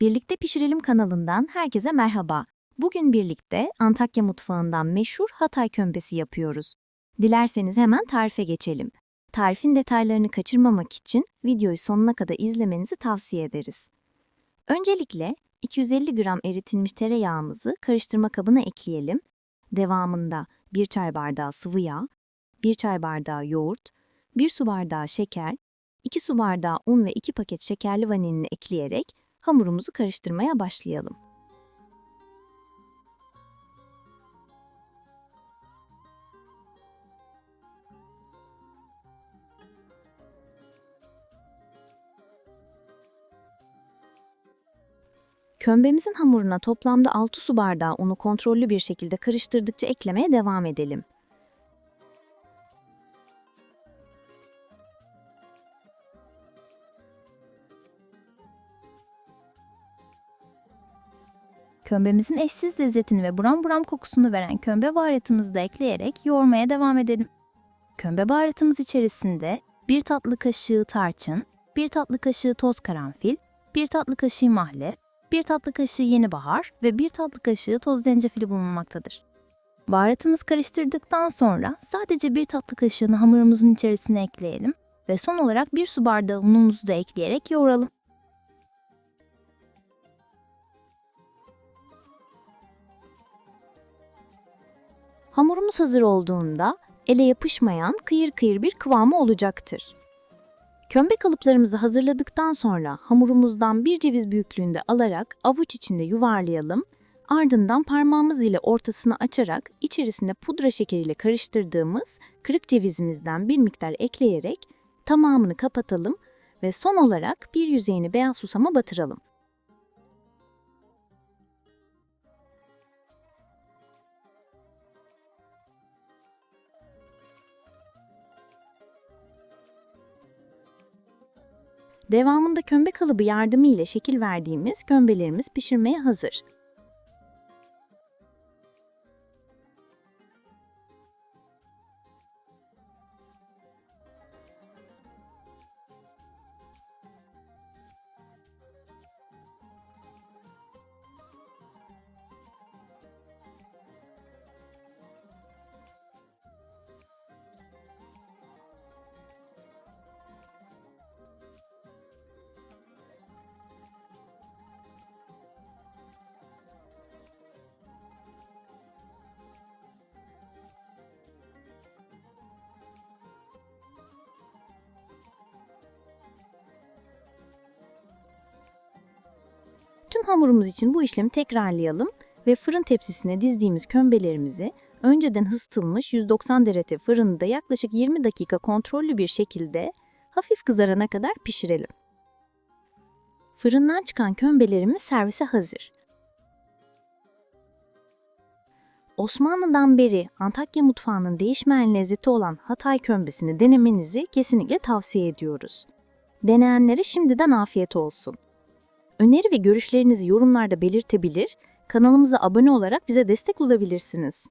Birlikte Pişirelim kanalından herkese merhaba. Bugün birlikte Antakya mutfağından meşhur Hatay kömbesi yapıyoruz. Dilerseniz hemen tarife geçelim. Tarifin detaylarını kaçırmamak için videoyu sonuna kadar izlemenizi tavsiye ederiz. Öncelikle 250 gram eritilmiş tereyağımızı karıştırma kabına ekleyelim. Devamında 1 çay bardağı sıvı yağ, 1 çay bardağı yoğurt, 1 su bardağı şeker, 2 su bardağı un ve 2 paket şekerli vanilini ekleyerek hamurumuzu karıştırmaya başlayalım. Kömbemizin hamuruna toplamda 6 su bardağı unu kontrollü bir şekilde karıştırdıkça eklemeye devam edelim. Kömbemizin eşsiz lezzetini ve buram buram kokusunu veren kömbe baharatımızı da ekleyerek yoğurmaya devam edelim. Kömbe baharatımız içerisinde 1 tatlı kaşığı tarçın, 1 tatlı kaşığı toz karanfil, 1 tatlı kaşığı mahle, 1 tatlı kaşığı yeni bahar ve 1 tatlı kaşığı toz zencefili bulunmaktadır. Baharatımız karıştırdıktan sonra sadece 1 tatlı kaşığını hamurumuzun içerisine ekleyelim ve son olarak 1 su bardağı unumuzu da ekleyerek yoğuralım. Hamurumuz hazır olduğunda ele yapışmayan kıyır kıyır bir kıvamı olacaktır. Kömbe kalıplarımızı hazırladıktan sonra hamurumuzdan bir ceviz büyüklüğünde alarak avuç içinde yuvarlayalım. Ardından parmağımız ile ortasını açarak içerisine pudra şekeriyle karıştırdığımız kırık cevizimizden bir miktar ekleyerek tamamını kapatalım ve son olarak bir yüzeyini beyaz susama batıralım. Devamında kömbe kalıbı yardımı ile şekil verdiğimiz kömbelerimiz pişirmeye hazır. Tüm hamurumuz için bu işlemi tekrarlayalım ve fırın tepsisine dizdiğimiz kömbelerimizi önceden ısıtılmış 190 derece fırında yaklaşık 20 dakika kontrollü bir şekilde hafif kızarana kadar pişirelim. Fırından çıkan kömbelerimiz servise hazır. Osmanlı'dan beri Antakya mutfağının değişmeyen lezzeti olan Hatay kömbesini denemenizi kesinlikle tavsiye ediyoruz. Deneyenlere şimdiden afiyet olsun. Öneri ve görüşlerinizi yorumlarda belirtebilir, kanalımıza abone olarak bize destek olabilirsiniz.